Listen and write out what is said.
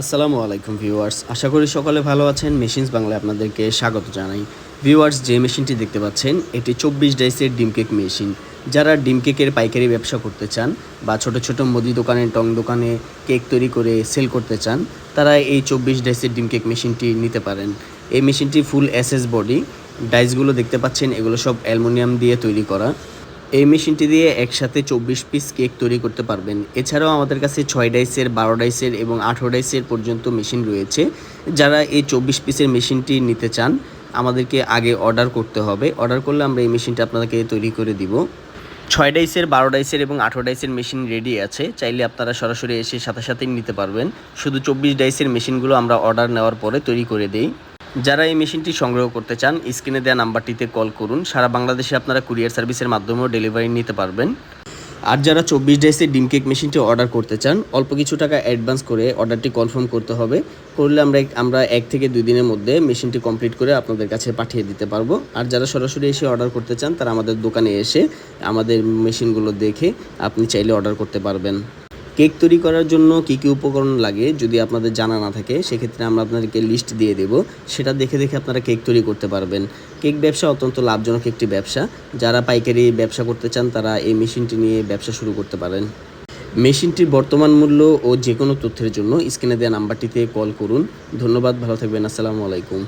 আসসালামু আলাইকুম, ভিউয়ার্স। আশা করি সকলে ভালো আছেন। মেশিনস বাংলায় আপনাদেরকে স্বাগত জানাই। ভিউয়ার্স, যে মেশিনটি দেখতে পাচ্ছেন, এটি চব্বিশ ডাইসের ডিম কেক মেশিন যারা ডিম কেকের পাইকারি ব্যবসা করতে চান বা ছোট ছোট মুদি দোকানে, টং দোকানে কেক তৈরি করে সেল করতে চান, তারা এই চব্বিশ ডাইসের ডিম কেক মেশিনটি নিতে পারেন। এই মেশিনটি ফুল এসএস বডি ডাইসগুলো দেখতে পাচ্ছেন, এগুলো সব অ্যালুমিনিয়াম দিয়ে তৈরি করা। এই মেশিনটি দিয়ে একসাথে চব্বিশ পিস কেক তৈরি করতে পারবেন। এছাড়াও আমাদের কাছে ছয় ডাইসের বারো ডাইসের এবং আঠেরো ডাইসের পর্যন্ত মেশিন রয়েছে। যারা এই চব্বিশ পিসের মেশিনটি নিতে চান, আমাদেরকে আগে অর্ডার করতে হবে। অর্ডার করলে আমরা এই মেশিনটা আপনাদেরকে তৈরি করে দিব। ছয় ডাইসের বারো ডাইসের এবং আঠেরো ডাইসের মেশিন রেডি আছে। চাইলে আপনারা সরাসরি এসে সাথে সাথেই নিতে পারবেন। শুধু চব্বিশ ডাইসের মেশিনগুলো আমরা অর্ডার নেওয়ার পরে তৈরি করে দিই। যারা এই মেশিনটি সংগ্রহ করতে চান, স্ক্রিনে দেওয়া নাম্বারটিতে কল করুন। সারা বাংলাদেশে আপনারা কুরিয়ার সার্ভিসের মাধ্যমেও ডেলিভারি নিতে পারবেন। আর যারা চব্বিশ ডাইসের ডিম কেক মেশিনটি অর্ডার করতে চান, অল্প কিছু টাকা অ্যাডভান্স করে অর্ডারটি কনফার্ম করতে হবে। করলে আমরা আমরা এক থেকে দুই দিনের মধ্যে মেশিনটি কমপ্লিট করে আপনাদের কাছে পাঠিয়ে দিতে পারব। আর যারা সরাসরি এসে অর্ডার করতে চান, তারা আমাদের দোকানে এসে আমাদের মেশিনগুলো দেখে আপনি চাইলে অর্ডার করতে পারবেন। কেক তৈরি করার জন্য কী কী উপকরণ লাগে যদি আপনাদের জানা না থাকে, সেক্ষেত্রে আমরা আপনাদেরকে লিস্ট দিয়ে দেব। সেটা দেখে দেখে আপনারা কেক তৈরি করতে পারবেন। কেক ব্যবসা অত্যন্ত লাভজনক একটি ব্যবসা। যারা পাইকারি ব্যবসা করতে চান, তারা এই মেশিনটি নিয়ে ব্যবসা শুরু করতে পারেন। মেশিনটির বর্তমান মূল্য ও যে কোনো তথ্যের জন্য স্ক্রিনে দেওয়া নাম্বারটিতে কল করুন। ধন্যবাদ, ভালো থাকবেন, আসসালামু আলাইকুম।